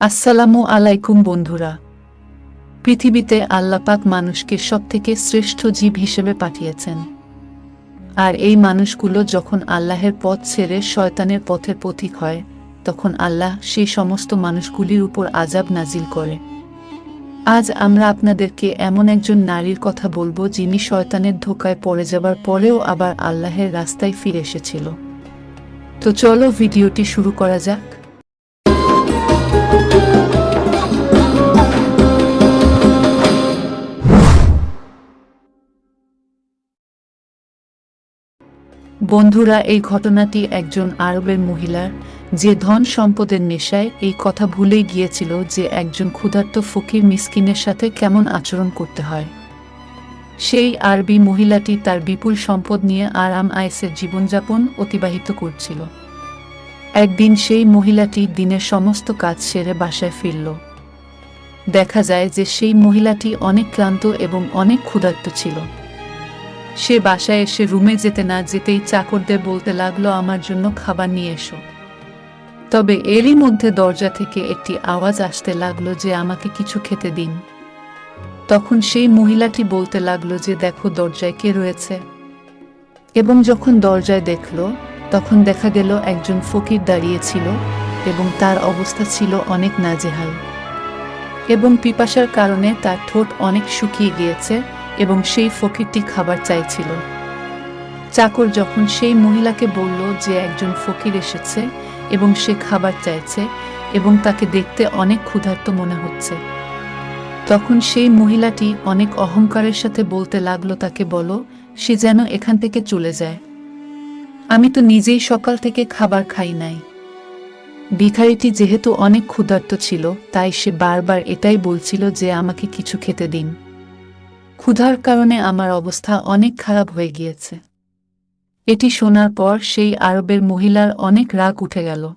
আসসালামু আলাইকুম বন্ধুরা। পৃথিবীতে আল্লাপাক মানুষকে সবথেকে শ্রেষ্ঠ জীব হিসেবে পাঠিয়েছেন। আর এই মানুষগুলো যখন আল্লাহের পথ ছেড়ে শয়তানের পথের পথিক হয়, তখন আল্লাহ সেই সমস্ত মানুষগুলির উপর আজাব নাজিল করে। আজ আমরা আপনাদেরকে এমন একজন নারীর কথা বলব যিনি শয়তানের ধোকায় পড়ে যাবার পরেও আবার আল্লাহের রাস্তায় ফিরে এসেছিল। তো চলো ভিডিওটি শুরু করা যাক। বন্ধুরা, এই ঘটনাটি একজন আরবের মহিলার। যে ধন সম্পদের নেশায় এই কথা ভুলেই গিয়েছিল যে একজন ক্ষুধার্ত ফকির মিসকিনের সাথে কেমন আচরণ করতে হয়। সেই আরবি মহিলাটি তার বিপুল সম্পদ নিয়ে আরাম আয়েসের জীবনযাপন অতিবাহিত করছিল। একদিন সেই মহিলাটি দিনের সমস্ত কাজ সেরে বাসায় ফিরল। দেখা যায় যে সেই মহিলাটি অনেক ক্লান্ত এবং অনেক ক্ষুধার্ত ছিল। সে বাসায় এসে রুমে যেতে না যেতেই চাকরদের বলতে লাগল, আমার জন্য খাবার নিয়ে এসো। তবে এরই মধ্যে দরজা থেকে একটি আওয়াজ আসতে লাগল যে, আমাকে কিছু খেতে দিন। তখন সেই মহিলাটি বলতে লাগল যে, দেখো দরজায় কে রয়েছে। এবং যখন দরজায় দেখল, তখন দেখা গেল একজন ফকির দাঁড়িয়েছিল এবং তার অবস্থা ছিল অনেক নাজেহাল। এবং পিপাসার কারণে তার ঠোঁট অনেক শুকিয়ে গিয়েছে এবং সেই ফকিরটি খাবার চাইছিল। চাকর যখন সেই মহিলাকে বলল যে একজন ফকির এসেছে এবং সে খাবার চাইছে এবং তাকে দেখতে অনেক ক্ষুধার্ত মনে হচ্ছে, তখন সেই মহিলাটি অনেক অহংকারের সাথে বলতে লাগল তাকে, বলো, সে যেন এখান থেকে চলে যায়। আমি তো নিজেই সকাল থেকে খাবার খাই নাই। ভিখারিটি যেহেতু অনেক ক্ষুধার্ত ছিল, তাই সে বারবার এটাই বলছিল যে আমাকে কিছু খেতে দিন। ক্ষুধার কারণে আমার অবস্থা অনেক খারাপ হয়ে গিয়েছে। এটি শোনার পর সেই আরবের মহিলার অনেক রাগ উঠে গেল।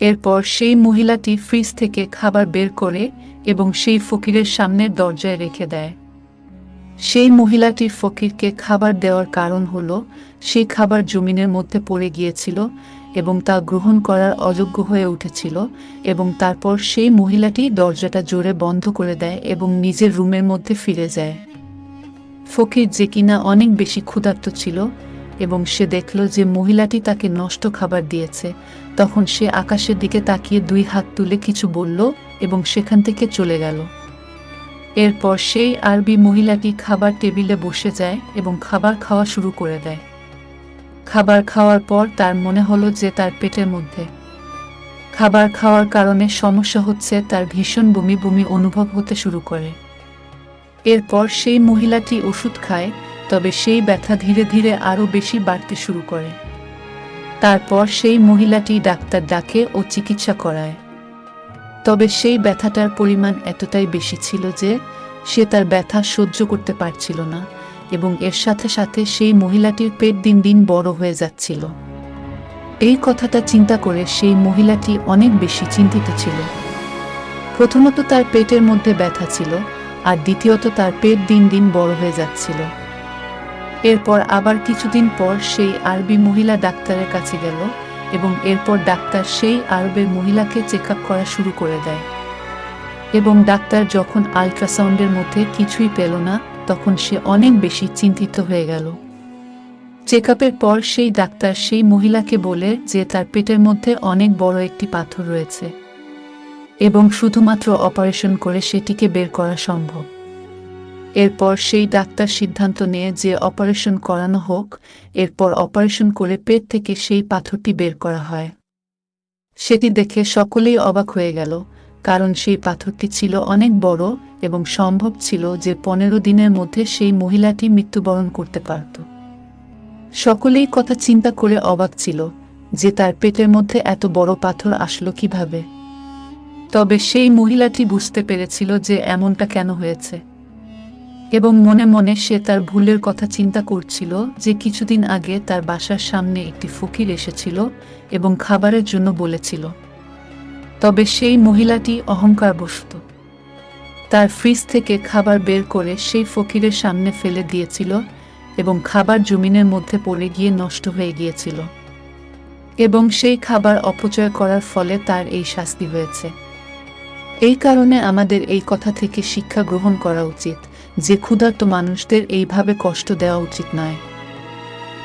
এরপর সেই মহিলাটি ফ্রিজ থেকে খাবার বের করে এবং সেই ফকিরের সামনের দরজায় রেখে দেয়। সেই মহিলাটি ফকিরকে খাবার দেওয়ার কারণ হল সেই খাবার জমিনের মধ্যে পড়ে গিয়েছিল এবং তা গ্রহণ করার অযোগ্য হয়ে উঠেছিল এবং তারপর সেই মহিলাটি দরজাটা জোরে বন্ধ করে দেয় এবং নিজের রুমের মধ্যে ফিরে যায়। ফকির যে কিনা অনেক বেশি ক্ষুধার্ত ছিল এবং সে দেখল যে মহিলাটি তাকে নষ্ট খাবার দিয়েছে, তখন সে আকাশের দিকে তাকিয়ে দুই হাত তুলে কিছু বলল এবং সেখান থেকে চলে গেল। এরপর সেই আরবি মহিলাটি খাবার টেবিলে বসে যায় এবং খাবার খাওয়া শুরু করে দেয়। খাবার খাওয়ার পর তার মনে হলো যে তার পেটের মধ্যে। খাবার খাওয়ার কারণে সমস্যা হচ্ছে তার ভীষণ বমি বমি অনুভব হতে শুরু করে। এরপর সেই মহিলাটি ওষুধ খায়, তবে সেই ব্যথা ধীরে ধীরে আরও বেশি বাড়তে শুরু করে। তারপর সেই মহিলাটি ডাক্তার ডাকে ও চিকিৎসা করায়। তবে সেই ব্যথাটার পরিমাণ এতটাই বেশি ছিল যে সে তার ব্যথা সহ্য করতে পারছিল না। এবং এর সাথে সাথে সেই মহিলাটির পেট দিন দিন বড় হয়ে যাচ্ছিল। এই কথাটা চিন্তা করে সেই মহিলাটি অনেক বেশি চিন্তিত ছিল। প্রথমত তার পেটের মধ্যে ব্যথা ছিল, আর দ্বিতীয়ত তার পেট দিন দিন বড় হয়ে যাচ্ছিল। এরপর আবার কিছুদিন পর সেই আরবি মহিলা ডাক্তারের কাছে গেল এবং এরপর ডাক্তার সেই আরবের মহিলাকে চেক করা শুরু করে দেয়। এবং ডাক্তার যখন আলট্রাসাউন্ডের মধ্যে কিছুই পেল না তখন সে অনেক বেশি চিন্তিত হয়ে গেল। চেক পর সেই ডাক্তার সেই মহিলাকে বলে যে তার পেটের মধ্যে অনেক বড় একটি পাথর রয়েছে এবং শুধুমাত্র অপারেশন করে সেটিকে বের করা সম্ভব। এরপর সেই ডাক্তার সিদ্ধান্ত নিয়ে যে অপারেশন করানো হোক, এরপর অপারেশন করে পেট থেকে সেই পাথরটি বের করা হয়। সেটি দেখে সকলেই অবাক হয়ে গেল কারণ সেই পাথরটি ছিল অনেক বড় এবং সম্ভব ছিল যে পনেরো দিনের মধ্যে সেই মহিলাটি মৃত্যুবরণ করতে পারত। সকলেই কথা চিন্তা করে অবাক ছিল যে তার পেটের মধ্যে এত বড় পাথর আসলো কীভাবে। তবে সেই মহিলাটি বুঝতে পেরেছিল যে এমনটা কেন হয়েছে। এবং মনে মনে সে তার ভুলের কথা চিন্তা করছিল যে কিছুদিন আগে তার বাসার সামনে একটি ফকির এসেছিল এবং খাবারের জন্য বলেছিল। তবে সেই মহিলাটি অহংকার অহংকারবশত। তার ফ্রিজ থেকে খাবার বের করে সেই ফকিরের সামনে ফেলে দিয়েছিল এবং খাবার জমিনের মধ্যে পড়ে গিয়ে নষ্ট হয়ে গিয়েছিল। এবং সেই খাবার অপচয় করার ফলে তার এই শাস্তি হয়েছে। এই কারণে আমাদের এই কথা থেকে শিক্ষা গ্রহণ করা উচিত যে ক্ষুধার্ত মানুষদের এইভাবে কষ্ট দেওয়া উচিত নয়।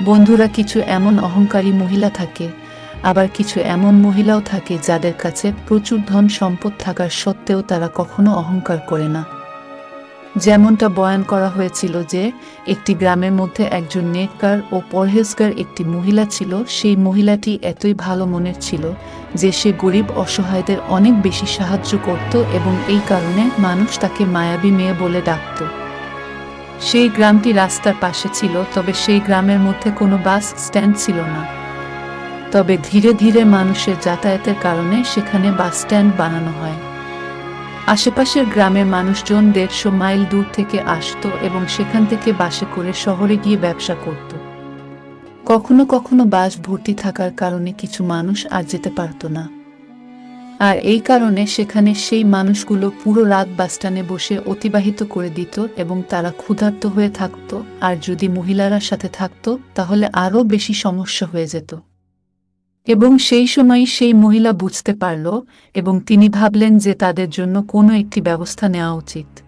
বন্ধুরা, কিছু এমন অহংকারী মহিলা থাকে আবার কিছু এমন মহিলাও থাকে যাদের কাছে প্রচুর ধন সম্পদ থাকার সত্ত্বেও তারা কখনো অহংকার করে না। যেমনটা বয়ান করা হয়েছিল যে, একটি গ্রামের মধ্যে একজন নেককার ও পরহেজগার একটি মহিলা ছিল, সেই মহিলাটি এতই ভালো মনের ছিল যে সে গরিব অসহায়দের অনেক বেশি সাহায্য করত এবং এই কারণে মানুষ তাকে মায়াবী মেয়ে বলে ডাকত। সেই গ্রামটি রাস্তার পাশে ছিল, তবে সেই গ্রামের মধ্যে কোনো বাস স্ট্যান্ড ছিল না। তবে ধীরে ধীরে মানুষের যাতায়াতের কারণে সেখানে বাস স্ট্যান্ড বানানো হয়। আশেপাশের গ্রামের মানুষজন দেড়শো মাইল দূর থেকে আসতো এবং সেখান থেকে বাসে করে শহরে গিয়ে ব্যবসা করত। কখনো কখনো বাস ভর্তি থাকার কারণে কিছু মানুষ আর যেতে পারত না। আর এই কারণে সেখানে সেই মানুষগুলো পুরো রাত বাসস্ট্যান্ডে বসে অতিবাহিত করে দিত এবং তারা ক্ষুধার্ত হয়ে থাকতো। আর যদি মহিলারা সাথে থাকতো, তাহলে আরও বেশি সমস্যা হয়ে যেত। এবং সেই সময় সেই মহিলা বুঝতে পারল এবং তিনি ভাবলেন যে তাদের জন্য কোনো একটি ব্যবস্থা নেওয়া উচিত।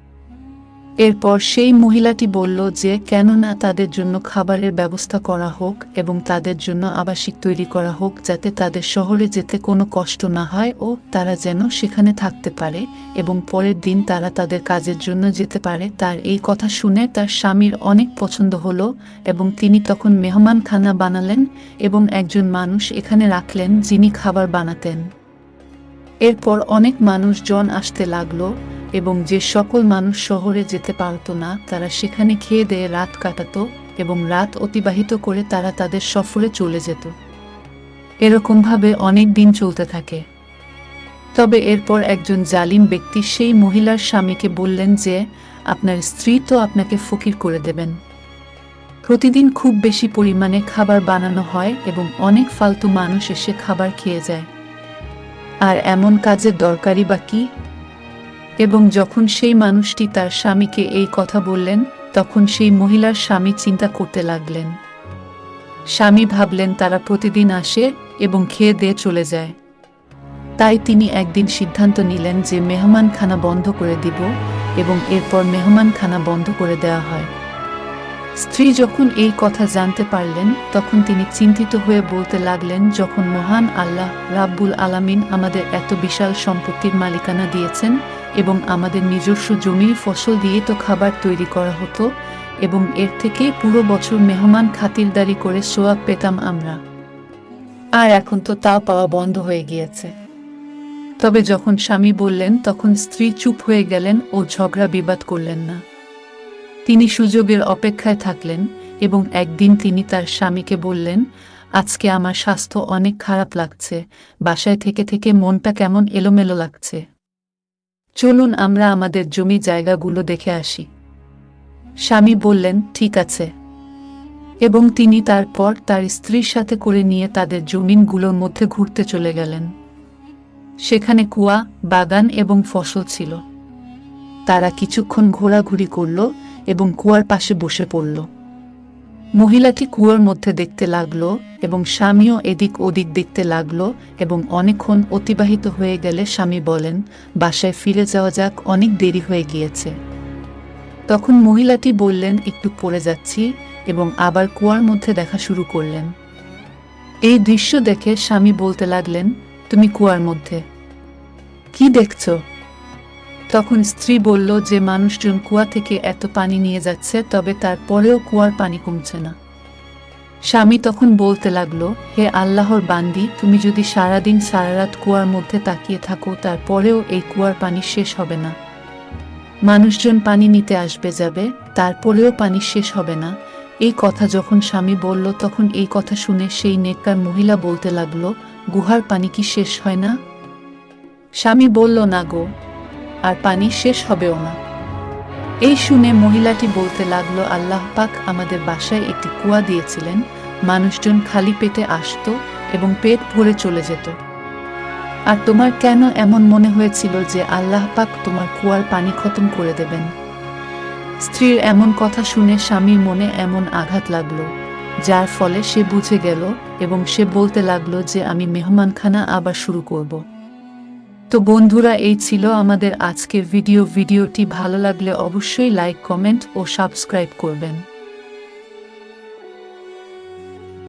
এরপর সেই মহিলাটি বলল যে, কেননা তাদের জন্য খাবারের ব্যবস্থা করা হোক এবং তাদের জন্য আবাসিক তৈরি করা হোক যাতে তাদের শহরে যেতে কোনো কষ্ট না হয় ও তারা যেন সেখানে থাকতে পারে এবং পরের দিন তারা তাদের কাজের জন্য যেতে পারে। তার এই কথা শুনে তার স্বামীর অনেক পছন্দ হলো এবং তিনি তখন মেহমান খানা বানালেন এবং একজন মানুষ এখানে রাখলেন যিনি খাবার বানাতেন। এরপর অনেক মানুষজন আসতে লাগল এবং যে সকল মানুষ শহরে যেতে পারত না, তারা সেখানে খেয়ে দেয়ে রাত কাটাতো এবং রাত অতিবাহিত করে তারা তাদের সফরে চলে যেত। এরকমভাবে অনেক দিন চলতে থাকে। তবে এরপর একজন জালিম ব্যক্তি সেই মহিলার স্বামীকে বললেন যে, আপনার স্ত্রী তো আপনাকে ফকির করে দেবেন। প্রতিদিন খুব বেশি পরিমাণে খাবার বানানো হয় এবং অনেক ফালতু মানুষ এসে খাবার খেয়ে যায়। আর এমন কাজের দরকারই বা কি? এবং যখন সেই মানুষটি তার স্বামীকে এই কথা বললেন, তখন সেই মহিলার স্বামী চিন্তা করতে লাগলেন। স্বামী ভাবলেন, তারা প্রতিদিন আসে এবং খেয়ে দিয়ে চলে যায়। তাই তিনি একদিন সিদ্ধান্ত নিলেন যে মেহমানখানা বন্ধ করে দিব এবং এরপর মেহমানখানা বন্ধ করে দেওয়া হয়। স্ত্রী যখন এই কথা জানতে পারলেন, তখন তিনি চিন্তিত হয়ে বলতে লাগলেন, যখন মহান আল্লাহ রাব্বুল আলামিন আমাদের এত বিশাল সম্পত্তির মালিকানা দিয়েছেন এবং আমাদের নিজস্ব জমির ফসল দিয়ে তো খাবার তৈরি করা হতো, এবং এর থেকে পুরো বছর মেহমান খাতিরদারি করে সোয়াব পেতাম আমরা। আর এখন তো তা পাওয়া বন্ধ হয়ে গিয়েছে। তবে যখন স্বামী বললেন, তখন স্ত্রী চুপ হয়ে গেলেন ও ঝগড়া বিবাদ করলেন না। তিনি সুযোগের অপেক্ষায় থাকলেন এবং একদিন তিনি তার স্বামীকে বললেন, আজকে আমার স্বাস্থ্য অনেক খারাপ লাগছে, বাসায় থেকে থেকে মনটা কেমন এলোমেলো লাগছে। চলুন আমরা আমাদের জমি জায়গাগুলো দেখে আসি। স্বামী বললেন, ঠিক আছে। এবং তিনি তারপর তার স্ত্রীর সাথে করে নিয়ে তাদের জমিনগুলোর মধ্যে ঘুরতে চলে গেলেন। সেখানে কুয়া, বাগান এবং ফসল ছিল। তারা কিছুক্ষণ ঘোরাঘুরি করল এবং কুয়ার পাশে বসে পড়ল। মহিলাটি কুয়োর মধ্যে দেখতে লাগল এবং স্বামীও এদিক ওদিক দেখতে লাগল এবং অনেকক্ষণ অতিবাহিত হয়ে গেলে স্বামী বলেন, বাসায় ফিরে যাওয়া যাক, অনেক দেরি হয়ে গিয়েছে। তখন মহিলাটি বললেন, একটু পড়ে যাচ্ছি। এবং আবার কুয়ার মধ্যে দেখা শুরু করলেন। এই দৃশ্য দেখে স্বামী বলতে লাগলেন, তুমি কুয়ার মধ্যে। কি দেখছ? তখন স্ত্রী বলল যে মানুষজন কুয়া থেকে এত পানি নিয়ে যাচ্ছে, তবে তারপরেও কুয়ার পানি কমছে না। স্বামী তখন বলতে লাগল, হে আল্লাহর বান্দি, তুমি যদি সারাদিন সারা রাত কুয়ার মধ্যে তাকিয়ে থাকো তারপরেও এই কুয়ার পানি শেষ হবে না। মানুষজন পানি নিতে আসবে যাবে তারপরেও পানি শেষ হবে না। এই কথা যখন স্বামী বলল, তখন এই কথা শুনে সেই নেককার মহিলা বলতে লাগল, গুহার পানি কি শেষ হয় না? স্বামী বলল, না গো। আর পানি শেষ হবেও না। এই শুনে মহিলাটি বলতে লাগল, আল্লাহ পাক আমাদের বাসায় একটি কুয়া দিয়েছিলেন। মানুষজন খালি পেটে আসতো এবং পেট ভরে চলে যেত। আর তোমার কেন এমন মনে হয়েছিল যে আল্লাহ পাক তোমার কুয়ার পানি খতম করে দেবেন? স্ত্রীর এমন কথা শুনে স্বামীর মনে এমন আঘাত লাগল, যার ফলে সে বুঝে গেল এবং সে বলতে লাগল যে আমি মেহমানখানা আবার শুরু করব। তো বন্ধুরা, এই ছিল আমাদের আজকের ভিডিও ভিডিওটি ভালো লাগলে অবশ্যই লাইক কমেন্ট ও সাবস্ক্রাইব করবেন।